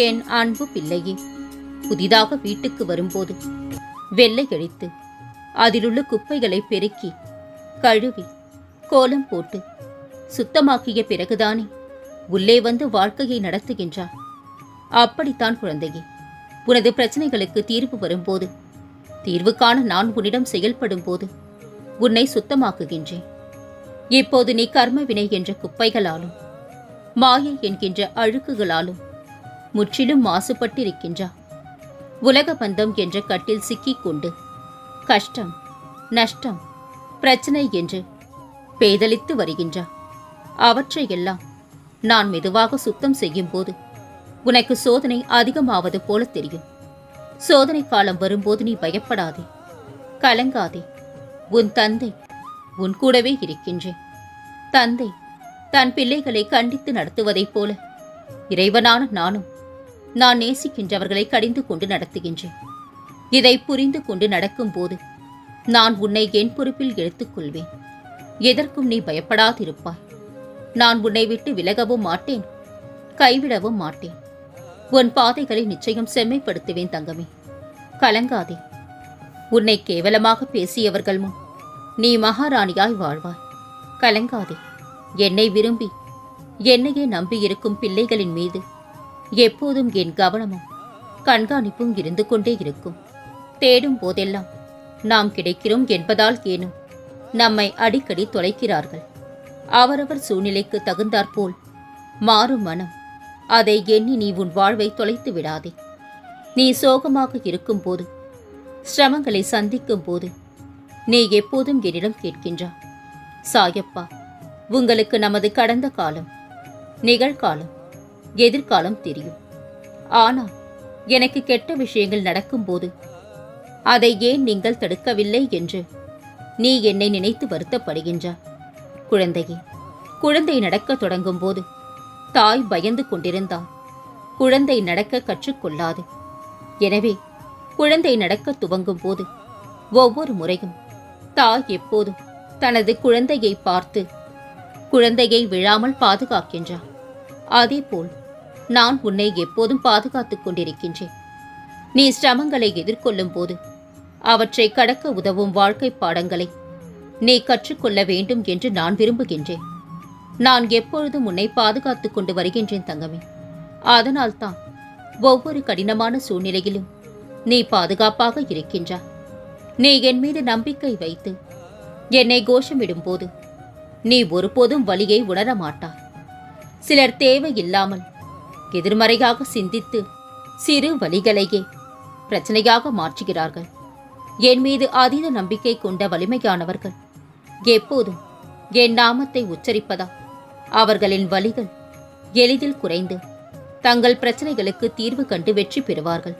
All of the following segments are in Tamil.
என் அன்பு பிள்ளையே? புதிதாக வீட்டுக்கு வரும்போது வெள்ளை அடித்து அதிலுள்ள குப்பைகளை பெருக்கி கழுவி கோலம் போட்டு சுத்தமாக்கிய பிறகுதானே உள்ளே வந்து வாழ்க்கையை நடத்துகின்றார். அப்படித்தான் குழந்தையே உனது பிரச்சனைகளுக்கு தீர்வு வரும்போது தீர்வு காண நான் உன்னிடம் செயல்படும் போது உன்னை சுத்தமாக்குகின்றேன். இப்போது நீ கர்மவினை என்ற குப்பைகளாலும் மாயை என்கின்ற அழுக்குகளாலும் முற்றிலும் மாசுபட்டிருக்கின்றா உலக பந்தம் என்ற கட்டில் சிக்கிக் கொண்டு கஷ்டம் நஷ்டம் பிரச்சனை என்று பேதலித்து வருகின்றா அவற்றையெல்லாம் நான் மெதுவாக சுத்தம் செய்யும் போது உனக்கு சோதனை அதிகமாவது போல தெரியும். சோதனை காலம் வரும்போது நீ பயப்படாதே கலங்காதே. உன் தந்தை உன் கூடவே இருக்கின்றேன். தந்தை தன் பிள்ளைகளை கண்டித்து நடத்துவதைப் போல இறைவனான நானும் நான் நேசிக்கின்றவர்களை கடிந்து கொண்டு நடத்துகின்றேன். இதை புரிந்து கொண்டு நடக்கும்போது நான் உன்னை என் பொறுப்பில் எடுத்துக்கொள்வேன் எதற்கும் நீ பயப்படாதிருப்பாய். நான் உன்னை விட்டு விலகவும் மாட்டேன். கைவிடவும் மாட்டேன். உன் பாதைகளை நிச்சயம் செம்மைப்படுத்துவேன் தங்கமே. கலங்காதே. உன்னை கேவலமாக பேசியவர்கள் முன் நீ மகாராணியாய் வாழ்வாய். கலங்காதே. என்னை விரும்பி என்னையே நம்பியிருக்கும் பிள்ளைகளின் மீது எப்போதும் என் கவனமும் கண்காணிப்பும் இருந்து கொண்டே இருக்கும். தேடும் போதெல்லாம் நாம் கிடைக்கிறோம் என்பதால் ஏனும் நம்மை அடிக்கடி தொலைக்கிறார்கள். அவரவர் சூழ்நிலைக்கு தகுந்தாற்போல் மாறும் மனம் அதை எண்ணி நீ உன் வாழ்வை தொலைத்து விடாதே. நீ சோகமாக இருக்கும்போது சிரமங்களை சந்திக்கும் போது நீ எப்போதும் என்னிடம் கேட்கின்றா சாயப்பா உங்களுக்கு நமது கடந்த காலம் நிகழ்காலம் எதிர்காலம் தெரியும். ஆனால் எனக்கு கெட்ட விஷயங்கள் நடக்கும்போது அதை ஏன் நீங்கள் தடுக்கவில்லை என்று நீ என்னை நினைத்து வருத்தப்படுகின்றா குழந்தையே குழந்தை நடக்க தொடங்கும் போது தாய் பயந்து கொண்டிருந்தால் குழந்தை நடக்க கற்றுக்கொள்ளாது. எனவே குழந்தை நடக்க துவங்கும் போது ஒவ்வொரு முறையும் தாய் எப்போதும் தனது குழந்தையை பார்த்து குழந்தையை விழாமல் பாதுகாக்கின்றார் அதேபோல் நான் உன்னை எப்போதும் பாதுகாத்துக் கொண்டிருக்கின்றேன். நீ சிரமங்களை எதிர்கொள்ளும் போது அவற்றை கடக்க உதவும் வாழ்க்கை பாடங்களை நீ கற்றுக்கொள்ள வேண்டும் என்று நான் விரும்புகின்றேன். நான் எப்பொழுதும் உன்னை பாதுகாத்துக் கொண்டு வருகின்றேன் தங்கமே. அதனால்தான் ஒவ்வொரு கடினமான சூழ்நிலையிலும் நீ பாதுகாப்பாக இருக்கின்றாய். நீ என் மீது நம்பிக்கை வைத்து என்னை கோஷமிடும்போது நீ ஒருபோதும் வழியை உணர மாட்டாய் சிலர் தேவையில்லாமல் எதிர்மறையாக சிந்தித்து சிறு வழிகளையே பிரச்சனையாக மாற்றுகிறார்கள். என் மீது அதீத நம்பிக்கை கொண்ட வலிமையானவர்கள் எப்போதும் என் நாமத்தை உச்சரிப்பதா? அவர்களின் வலிகள் எளிதில் குறைந்து தங்கள் பிரச்சனைகளுக்கு தீர்வு கண்டு வெற்றி பெறுவார்கள்.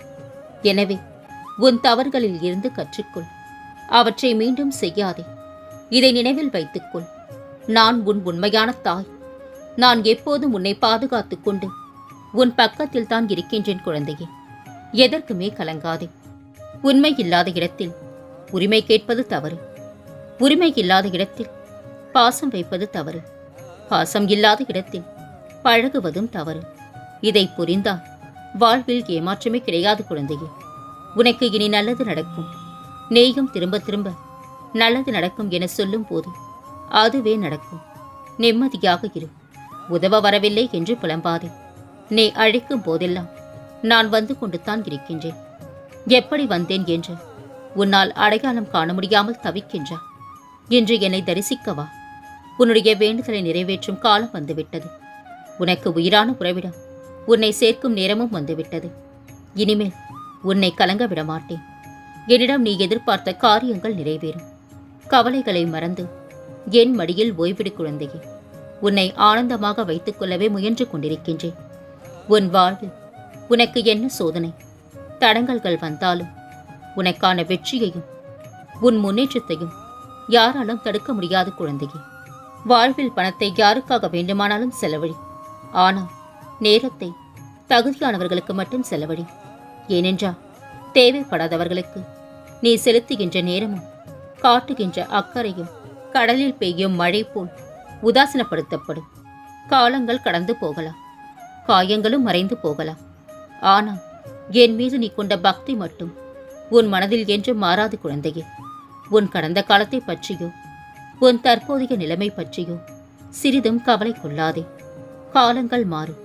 எனவே உன் தவறுகளில் இருந்து கற்றுக்கொள். அவற்றை மீண்டும் செய்யாதே. இதை நினைவில் வைத்துக்கொள். நான் உன் உண்மையான தாய். நான் எப்போதும் உன்னை பாதுகாத்துக் கொண்டு உன் பக்கத்தில் தான் இருக்கின்றேன் குழந்தையே. எதற்குமே கலங்காதே. உண்மை இல்லாத இடத்தில் உரிமை கேட்பது தவறு. உரிமை இல்லாத இடத்தில் பாசம் வைப்பது தவறு. பாசம் இல்லாத இடத்தில் பழகுவதும் தவறு. இதை புரிந்தால் வாழ்வில் ஏமாற்றமே கிடையாது குழந்தையே. உனக்கு இனி நல்லது நடக்கும். நீயும் திரும்ப திரும்ப நல்லது நடக்கும் என சொல்லும் போது அதுவே நடக்கும். நிம்மதியாக இரு. உதவ வரவில்லை என்று புலம்பாதே. நீ அழைக்கும் போதெல்லாம் நான் வந்து கொண்டு தான் இருக்கின்றேன். எப்படி வந்தேன் என்று உன்னால் அடையாளம் காண முடியாமல் தவிக்கின்றா. இன்று என்னை தரிசிக்கவா? உன்னுடைய வேண்டுதலை நிறைவேற்றும் காலம் வந்துவிட்டது. உனக்கு உயிரான உறவிடம் உன்னை சேர்க்கும் நேரமும் வந்துவிட்டது. இனிமேல் உன்னை கலங்க விட மாட்டேன். என்னிடம் நீ எதிர்பார்த்த காரியங்கள் நிறைவேறும். கவலைகளை மறந்து என் மடியில் ஓய்விடு குழந்தையே. உன்னை ஆனந்தமாக வைத்துக் கொள்ளவே முயன்று கொண்டிருக்கின்றேன். உன் வாழ்வில் உனக்கு என்ன சோதனை? தடங்கல்கள் வந்தாலும் உனக்கான வெற்றியையும் உன் முன்னேற்றத்தையும் யாராலும் தடுக்க முடியாத குழந்தையே. வாழ்வில் பணத்தை யாருக்காக வேண்டுமானாலும் செலவழி ஆனால் நேரத்தை தகுதியானவர்களுக்கு மட்டும் செலவழி ஏனென்றால் தேவைப்படாதவர்களுக்கு நீ செலுத்துகின்ற நேரமும் காட்டுகின்ற அக்கறையும் கடலில் பெய்யும் மழை போல் உதாசீனப்படுத்தப்படும். காலங்கள் கடந்து போகலாம். காயங்களும் மறைந்து போகலாம். ஆனால் என் மீது நீ கொண்ட பக்தி மட்டும் உன் மனதில் என்று மாறாது குழந்தையே. உன் கடந்த காலத்தை பற்றியோ உன் தற்போதைய நிலைமை பற்றியோ சிறிதும் கவலை கொள்ளாதே. காலங்கள் மாறும்.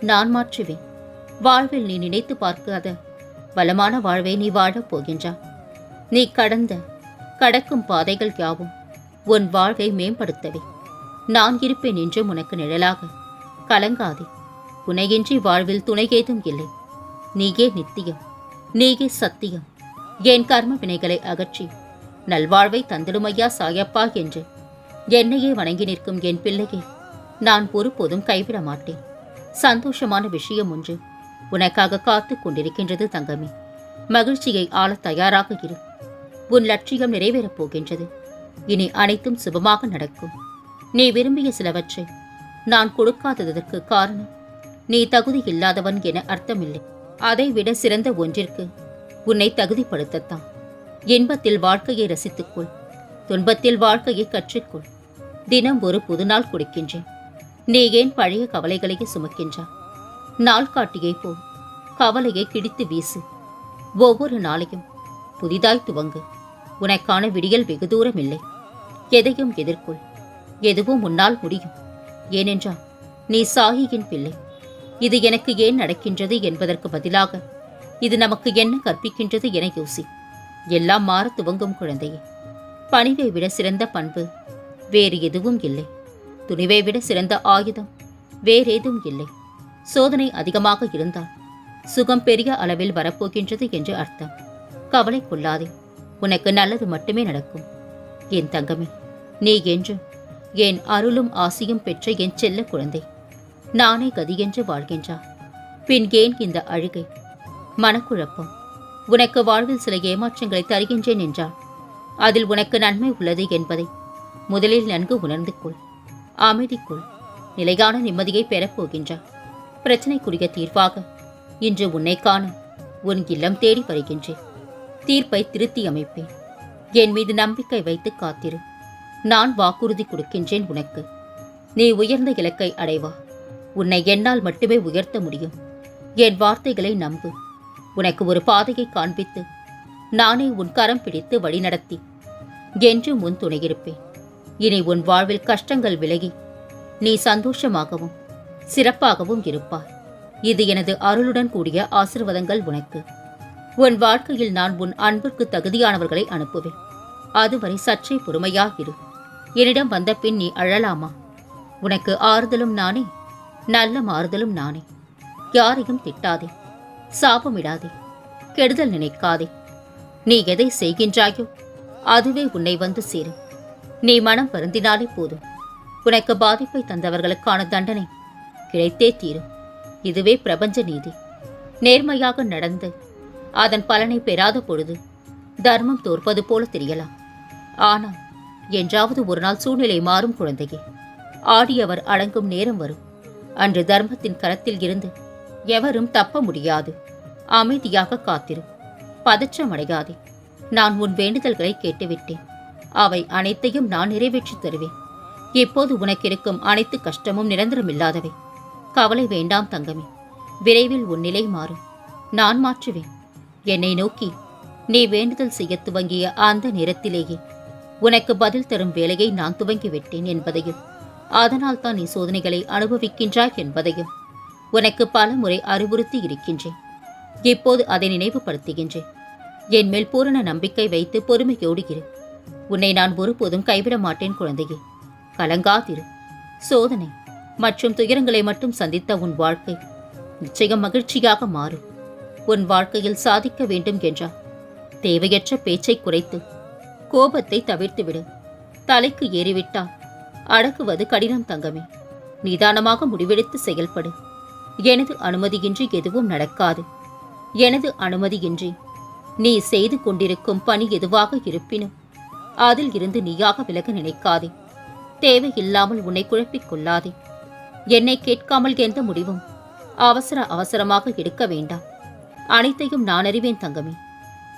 நான் மாற்றுவேன். வாழ்வில் நீ நினைத்து பார்க்காத வளமான வாழ்வை நீ வாழப் போகின்றா. நீ கடந்த கடக்கும் பாதைகள் யாவும் உன் வாழ்வை மேம்படுத்தவே. நான் இருப்பேன் என்றும் உனக்கு நிழலாக கலங்காதே. உனையின்றி வாழ்வில் துணை ஏதும் இல்லை. நீயே நித்தியம் நீயே சத்தியம். என் கர்ம வினைகளை அகற்றி நல்வாழ்வை தந்திடுமையா சாயப்பா என்று என்னையே வணங்கி நிற்கும் என் பிள்ளையை நான் ஒருபோதும் கைவிட மாட்டேன். சந்தோஷமான விஷயம் ஒன்று உனக்காக காத்துக் கொண்டிருக்கின்றது தங்கமே. மகிழ்ச்சியை ஆளத் தயாராக இரு. உன் லட்சியம் நிறைவேறப் போகின்றது. இனி அனைத்தும் சுபமாக நடக்கும். நீ விரும்பிய சிலவற்றை நான் கொடுக்காததற்கு காரணம் நீ தகுதி இல்லாதவன் என அர்த்தமில்லை. அதைவிட சிறந்த ஒன்றிற்கு உன்னை தகுதிப்படுத்தத்தான். இன்பத்தில் வாழ்க்கையை ரசித்துக்கொள். துன்பத்தில் வாழ்க்கையை கற்றுக்கொள். தினம் ஒரு புதுநாள் கொடுக்கின்றேன். நீ ஏன் பழைய கவலைகளையே சுமக்கின்றா நாள் காட்டியை போ. கவலையை கிடித்து வீசு. ஒவ்வொரு நாளையும் புதிதாய் துவங்கு. உனக்கான விடியல் வெகு தூரம் இல்லை. எதையும் எதிர்கொள். எதுவும் உன்னால் முடியும். ஏனென்றால் நீ சாகியின் பிள்ளை. இது எனக்கு ஏன் நடக்கின்றது என்பதற்கு பதிலாக இது நமக்கு என்ன கற்பிக்கின்றது என யோசி. எல்லாம் மாற துவங்கும் குழந்தையே பணிவை விட சிறந்த பண்பு வேறு எதுவும் இல்லை. துணிவை விட சிறந்த ஆயுதம் வேறேதும் இல்லை. சோதனை அதிகமாக இருந்தால் சுகம் பெரிய அளவில் வரப்போகின்றது என்று அர்த்தம். கவலை கொள்ளாதே உனக்கு நல்லது மட்டுமே நடக்கும். என் தங்கமே நீ என்றும் என் அருளும் ஆசையும் பெற்ற என் செல்ல குழந்தை. நானே கதியென்று வாழ்கின்றா பின் ஏன் இந்த அழுகை? மனக்குழப்பம். உனக்கு வாழ்வில் சில ஏமாற்றங்களை தருகின்றேன் என்றால் அதில் உனக்கு நன்மை உள்ளது என்பதை முதலில் நன்கு உணர்ந்து கொள். அமைதிக்குள் நிலையான நிம்மதியை பெறப்போகின்றார் பிரச்சனைக்குரிய தீர்வாக இன்று உன்னை காண உன் இல்லம் தேடி வருகின்றேன். தீர்ப்பை திருத்தி அமைப்பேன். என் மீது நம்பிக்கை வைத்து காத்திரு. நான் வாக்குறுதி கொடுக்கின்றேன் உனக்கு. நீ உயர்ந்த இலக்கை அடைவா. உன்னை என்னால் மட்டுமே உயர்த்த முடியும். என் வார்த்தைகளை நம்பு. உனக்கு ஒரு பாதையை காண்பித்து நானே உன் கரம் பிடித்து வழிநடத்தி என்றும் உன் துணையிருப்பேன். இனி உன் வாழ்வில் கஷ்டங்கள் விலகி நீ சந்தோஷமாகவும் சிறப்பாகவும் இருப்பாய். இது எனது அருளுடன் கூடிய ஆசிர்வாதங்கள் உனக்கு. உன் வாழ்க்கையில் நான் உன் அன்பிற்கு தகுதியானவர்களை அனுப்புவேன். அதுவரை சற்றே பொறுமையாகிரு என்னிடம் வந்த பின் நீ அழலாமா? உனக்கு ஆறுதலும் நானே நல்ல மாறுதலும் நானே. யாரையும் திட்டாதே. சாபமிடாதே. கெடுதல் நினைக்காதே. நீ எதை செய்கின்றாயோ அதுவே உன்னை வந்து சேரும். நீ மனம் வருந்தினாலே போதும். உனக்கு பாதிப்பை தந்தவர்களுக்கான தண்டனை கிடைத்தே தீரும். இதுவே பிரபஞ்ச நீதி. நேர்மையாக நடந்து அதன் பலனை பெறாத பொழுது தர்மம் தோற்பது போல தெரியலாம். ஆனால் என்றாவது ஒரு நாள் சூழ்நிலை மாறும் குழந்தையே. ஆடியவர் அடங்கும் நேரம் வரும். அன்று தர்மத்தின் கரத்தில் இருந்து எவரும் தப்ப முடியாது. அமைதியாக காத்திரும் பதற்றமடையாதே. நான் உன் வேண்டுதல்களை கேட்டுவிட்டேன். அவை அனைத்தையும் நான் நிறைவேற்றித் தருவேன். இப்போது உனக்கு இருக்கும் அனைத்து கஷ்டமும் நிரந்தரமில்லாதவை கவலை வேண்டாம் தங்கமே. விரைவில் உன் நிலை மாறும். நான் மாற்றுவேன். என்னை நோக்கி நீ வேண்டுதல் செய்ய துவங்கிய அந்த நேரத்திலேயே உனக்கு பதில் தரும் வேலையை நான் துவங்கிவிட்டேன் என்பதையும் அதனால் தான் நீ சோதனைகளை அனுபவிக்கின்றாய் என்பதையும் உனக்கு பல முறை அறிவுறுத்தி இருக்கின்றேன். இப்போது அதை நினைவுபடுத்துகின்றேன். என் மேல் பூரண நம்பிக்கை வைத்து பொறுமையோடு இரு. உன்னை நான் ஒருபோதும் கைவிட மாட்டேன் குழந்தையே. கலங்காதிரு. சோதனை மற்றும் துயரங்களை மட்டும் சந்தித்த உன் வாழ்க்கை நிச்சயம் மகிழ்ச்சியாக மாறும். உன் வாழ்க்கையில் சாதிக்க வேண்டும் என்றார் தேவையற்ற பேச்சை குறைத்து கோபத்தை தவிர்த்துவிடு. தலைக்கு ஏறிவிட்டால் அடக்குவது கடினம் தங்கமே. நிதானமாக முடிவெடுத்து செயல்படு. எனது அனுமதியின்றி எதுவும் நடக்காது. எனது அனுமதியின்றி நீ செய்து கொண்டிருக்கும் பணி எதுவாக இருப்பினும் அதில் இருந்து நீயாக விலக நினைக்காதே. தேவையில்லாமல் உன்னை குழப்பிக் கொள்ளாதே. என்னை கேட்காமல் எந்த முடிவும் அவசர அவசரமாக எடுக்க வேண்டாம். அனைத்தையும் நான் அறிவேன் தங்கமே.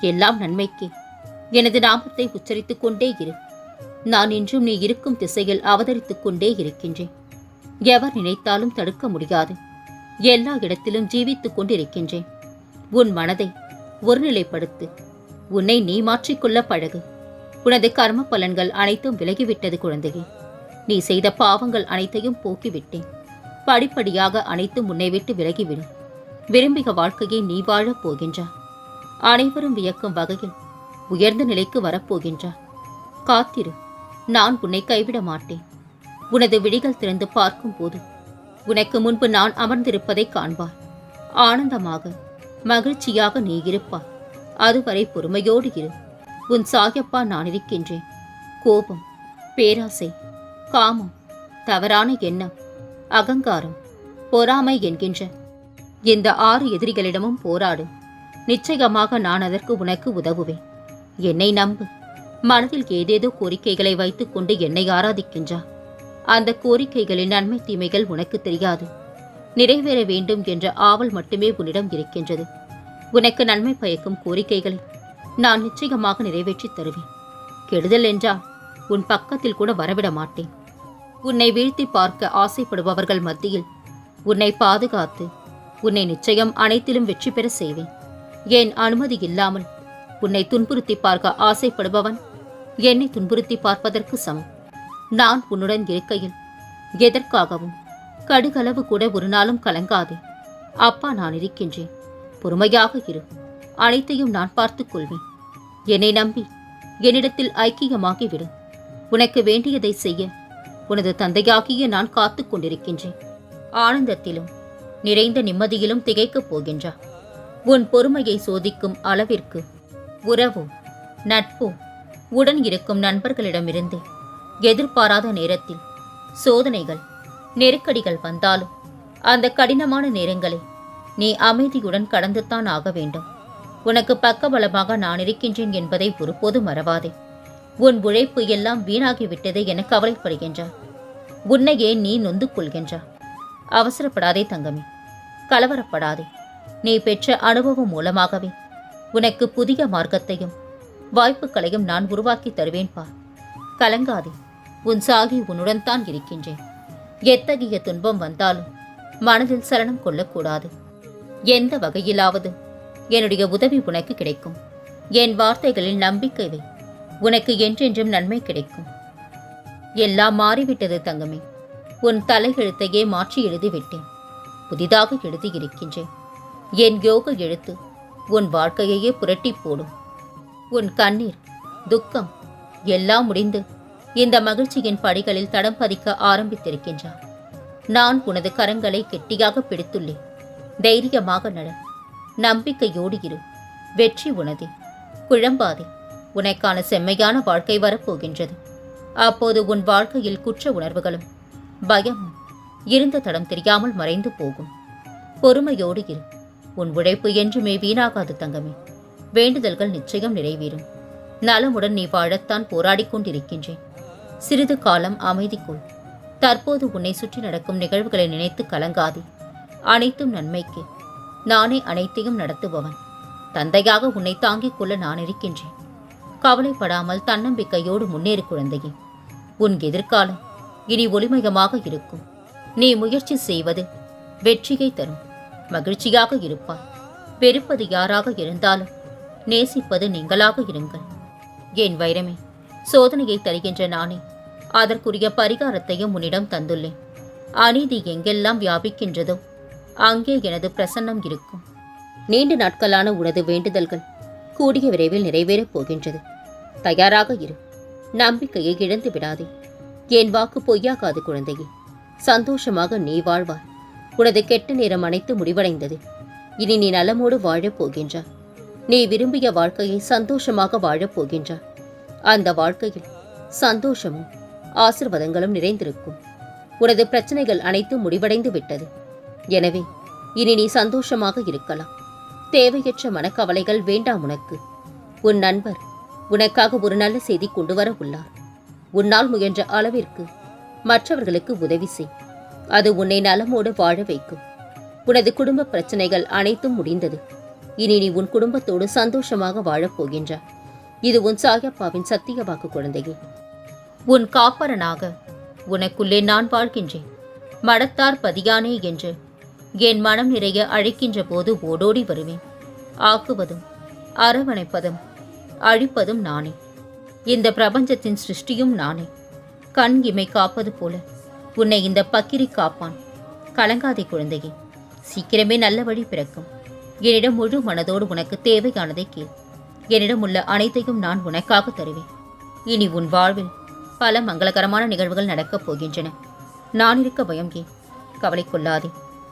எல்லாம் நன்மைக்கே. எனது நாமத்தை உச்சரித்துக் கொண்டே இரு. நான் இன்றும் நீ இருக்கும் திசையில் அவதரித்துக் கொண்டே இருக்கின்றேன். எவர் நினைத்தாலும் தடுக்க முடியாது. எல்லா இடத்திலும் ஜீவித்துக் கொண்டிருக்கின்றேன். உன் மனதை ஒருநிலைப்படுத்து. உன்னை நீ மாற்றிக்கொள்ள பழகு. உனது கர்ம பலன்கள் அனைத்தும் விலகிவிட்டது குழந்தையே. நீ செய்த பாவங்கள் அனைத்தையும் போக்கிவிட்டேன். படிப்படியாக அனைத்தும் உன்னை விட்டு விலகிவிடும். விரும்பிய வாழ்க்கையை நீ வாழப் போகின்றாய் அனைவரும் வியக்கும் வகையில் உயர்ந்த நிலைக்கு வரப்போகின்றாய் காத்திரு. நான் உன்னை கைவிட மாட்டேன். உனது விழிகள் திறந்து பார்க்கும் போது உனக்கு முன்பு நான் அமர்ந்திருப்பதை காண்பாய். ஆனந்தமாக மகிழ்ச்சியாக நீ இருப்பாய். அதுவரை பொறுமையோடு இரு. உன் சாயப்பா நான் இருக்கின்றேன். கோபம் பேராசை காமம் தவறான எண்ணம் அகங்காரம் பொறாமை என்கின்ற இந்த ஆறு எதிரிகளிடமும் போராடு. நிச்சயமாக நான் அதற்கு உனக்கு உதவுவேன். என்னை நம்பு. மனதில் ஏதேதோ கோரிக்கைகளை வைத்துக்கொண்டு என்னை ஆராதிக்கின்றா அந்த கோரிக்கைகளின் நன்மை தீமைகள் உனக்கு தெரியாது. நிறைவேற வேண்டும் என்ற ஆவல் மட்டுமே உன்னிடம் இருக்கின்றது. உனக்கு நன்மை பயக்கும் கோரிக்கைகளை நான் நிச்சயமாக நிறைவேற்றித் தருவேன். கெடுதல் என்றால் உன் பக்கத்தில் கூட வரவிட மாட்டேன். உன்னை வீழ்த்தி பார்க்க ஆசைப்படுபவர்கள் மத்தியில் உன்னை பாதுகாத்து உன்னை நிச்சயம் அனைத்திலும் வெற்றி பெற செய்வேன். ஏன் அனுமதி இல்லாமல் உன்னை துன்புறுத்தி பார்க்க ஆசைப்படுபவன் என்னை துன்புறுத்தி பார்ப்பதற்கு சமம். நான் உன்னுடன் இருக்கையில் எதற்காகவும் கடுகளவு கூட ஒரு நாளும் கலங்காதே. அப்பா நான் இருக்கின்றேன். பொறுமையாக இரு. அனைத்தையும் நான் பார்த்துக் கொள்வேன். என்னை நம்பி என்னிடத்தில் ஐக்கியமாகிவிடு. உனக்கு வேண்டியதை செய்ய உனது தந்தையாகிய நான் காத்து கொண்டிருக்கின்றேன். ஆனந்தத்திலும் நிறைந்த நிம்மதியிலும் திகைக்கப் போகின்றா. உன் பொறுமையை சோதிக்கும் அளவிற்கு உறவோ நட்போ உடன் இருக்கும் நண்பர்களிடமிருந்து எதிர்பாராத நேரத்தில் சோதனைகள் நெருக்கடிகள் வந்தாலும் அந்த கடினமான நேரங்களை நீ அமைதியுடன் கடந்துத்தான் ஆக வேண்டும். உனக்கு பக்கபலமாக நான் இருக்கின்றேன் என்பதை ஒருபோது மறவாதே. உன் உழைப்பு எல்லாம் வீணாகிவிட்டது என கவலைப்படுகின்றார் உன்னையே நீ நொந்து கொள்கின்றார் அவசரப்படாதே தங்கமே. கலவரப்படாதே. நீ பெற்ற அனுபவம் மூலமாகவே உனக்கு புதிய மார்க்கத்தையும் வாய்ப்புகளையும் நான் உருவாக்கி தருவேன் பார் கலங்காதே. உன் சாகி உன்னுடன் தான் இருக்கின்றேன். எத்தகைய துன்பம் வந்தாலும் மனதில் சலனம் கொள்ளக்கூடாது. எந்த வகையிலாவது என்னுடைய உதவி உனக்கு கிடைக்கும். என் வார்த்தைகளில் நம்பிக்கை வை. உனக்கு என்றென்றும் நன்மை கிடைக்கும். எல்லாம் மாறிவிட்டது தங்கமே. உன் தலையெழுத்தையே மாற்றி எழுதிவிட்டேன். புதிதாக எழுதியிருக்கின்றேன் என் யோக எழுத்து உன் வாழ்க்கையையே புரட்டி போடும். உன் கண்ணீர் துக்கம் எல்லாம் முடிந்து இந்த மகிழ்ச்சியின் படிகளில் தடம் பதிக்க ஆரம்பித்திருக்கின்றார் நான் உனது கரங்களை கெட்டியாக பிடித்துள்ளேன். தைரியமாக நட. நம்பிக்கையோடு இரு. வெற்றி உனதே. குழம்பாதே. உனக்கான செம்மையான வாழ்க்கை வரப்போகின்றது. அப்போது உன் வாழ்க்கையில் குற்ற உணர்வுகளும் பயமும் இருந்த தடம் தெரியாமல் மறைந்து போகும். பொறுமையோடு இரு. உன் உழைப்பு என்றுமே வீணாகாது தங்கமே. வேண்டுதல்கள் நிச்சயம் நிறைவேறும். நலமுடன் நீ வாழத்தான் போராடிக் கொண்டிருக்கின்றேன். சிறிது காலம் அமைதிக்குள். தற்போது உன்னை சுற்றி நடக்கும் நிகழ்வுகளை நினைத்து கலங்காதே. அனைத்தும் நன்மைக்கு. நானே அனைத்தையும் நடத்துபவன். தந்தையாக உன்னை தாங்கிக் கொள்ள நான் இருக்கின்றேன். கவலைப்படாமல் தன்னம்பிக்கையோடு முன்னேறு குழந்தையே. உன் எதிர்காலம் இனி ஒளிமயமாக இருக்கும். நீ முயற்சி செய்வது வெற்றியை தரும். மகிழ்ச்சியாக இருப்பாய். வெறுப்பது யாராக இருந்தாலும் நேசிப்பது நீங்களாக இருங்கள். என் வைரமே சோதனையை தருகின்ற நானே அதற்குரிய பரிகாரத்தையும் உன்னிடம் தந்துள்ளேன். அநீதி எங்கெல்லாம் வியாபிக்கின்றதோ அங்கே எனது பிரசன்னம் இருக்கும். நீண்ட நாட்களான உனது வேண்டுதல்கள் கூடிய விரைவில் நிறைவேறப் போகின்றது. தயாராக இரு நம்பிக்கையை இழந்து விடாதே. என் வாக்கு பொய்யாகாது குழந்தையே சந்தோஷமாக நீ வாழ்வாய். உனது கெட்ட நேரம் அனைத்து முடிவடைந்தது. இனி நீ நலமோடு வாழப் போகின்றாய். நீ விரும்பிய வாழ்க்கையை சந்தோஷமாக வாழப் போகின்றாய். அந்த வாழ்க்கையில் சந்தோஷமும் ஆசிர்வாதங்களும் நிறைந்திருக்கும். உனது பிரச்சனைகள் அனைத்தும் முடிவடைந்து விட்டது. எனவே இனி நீ சந்தோஷமாக இருக்கலாம். தேவையற்ற மனக்கவலைகள் வேண்டாம் உனக்கு. உன் நண்பர் உனக்காக ஒரு நல்ல செய்தி கொண்டு வர உள்ளார். உன்னால் முயன்ற அளவிற்கு மற்றவர்களுக்கு உதவி செய். அது உன்னை நலமோடு வாழ வைக்கும். உனது குடும்ப பிரச்சனைகள் அனைத்தும் முடிந்தது. இனி நீ உன் குடும்பத்தோடு சந்தோஷமாக வாழப்போகின்றாய் இது உன் சாயப்பாவின் சத்திய வாக்கு குழந்தையே. உன் காப்பரனாக உனக்குள்ளே நான் வாழ்கின்றேன். மடத்தார் பதியானே என்று என் மனம் நிறைய அழைக்கின்ற போது ஓடோடி வருவேன். ஆக்குவதும் அரவணைப்பதும் அழிப்பதும் நானே. இந்த பிரபஞ்சத்தின் சிருஷ்டியும் நானே. கண் இமை காப்பது போல உன்னை இந்த பக்கிரி காப்பான். கலங்காதே குழந்தையே. சீக்கிரமே நல்ல வழி பிறக்கும். என்னிடம் முழு மனதோடு உனக்கு தேவையானதை கேள். என்னிடம் உள்ள அனைத்தையும் நான் உனக்காக தருவேன். இனி உன் வாழ்வில் பல மங்களகரமான நிகழ்வுகள் நடக்கப் போகின்றன. நான் இருக்க பயம் ஏன்? கவலை கொள்ளாதே.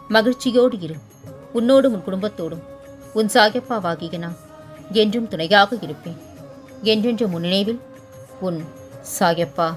மகிழ்ச்சியோடு இரு. உன்னோடும் உன் குடும்பத்தோடும். உன் சாயப்பாவாகிய நான் என்றும் துணையாக இருப்பேன். என்றென்று முன்னினைவில் உன் சாயப்பா